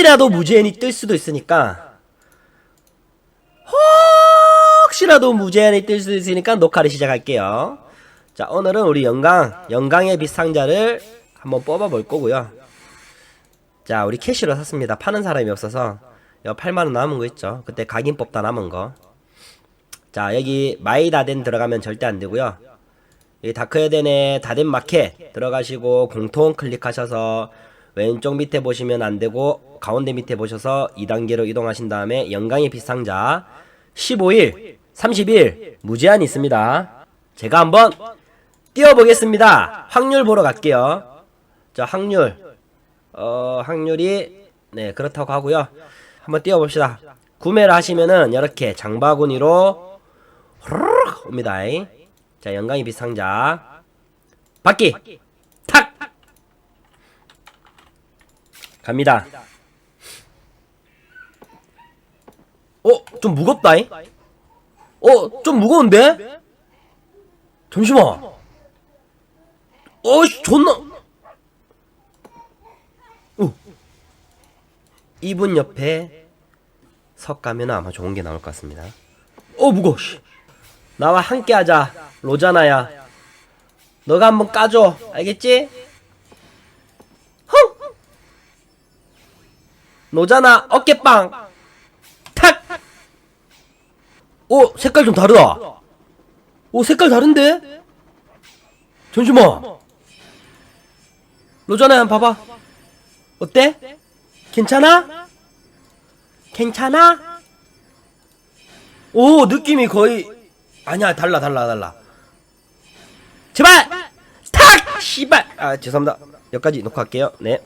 혹시라도 무제한이 뜰 수도 있으니까 혹시라도 무제한이 뜰 수도 있으니까 녹화를 시작할게요. 자 오늘은 우리 영광 영광의 빛 상자를 한번 뽑아 볼 거고요. 자 우리 캐시로 샀습니다. 파는 사람이 없어서 여 8만원 남은 거 있죠. 그때 각인 뽑다 남은 거. 자 여기 마이다덴 들어가면 절대 안 되고요. 이 다크에덴의 다덴 마켓 들어가시고 공통 클릭하셔서 왼쪽 밑에 보시면 안 되고 가운데 밑에 보셔서 2단계로 이동하신 다음에 영광의 빛상자 15일, 30일 무제한 있습니다. 제가 한번 띄워보겠습니다. 확률 보러 갈게요. 자 확률 어 확률이 네 그렇다고 하고요. 한번 띄워봅시다. 구매를 하시면은 이렇게 장바구니로 후루룩 옵니다. 자 영광의 빛상자 받기 탁 갑니다. 어, 좀 무겁다 잉? 어, 좀 무거운데? 잠시만. 어이씨, 존나. 어. 이분 옆에 석 가면 아마 좋은 게 나올 것 같습니다. 어, 무거워, 씨. 나와 함께 하자, 로자나야. 너가 한번 까줘, 알겠지? 흥! 노자나 어깨빵 탁! 오 색깔 좀 다르다 오 색깔 다른데? 잠시만 노자나 한번 봐봐 어때? 괜찮아? 괜찮아? 오 느낌이 거의 아니야 달라 달라 달라 제발 탁! 씨발 아 죄송합니다 여기까지 녹화할게요 네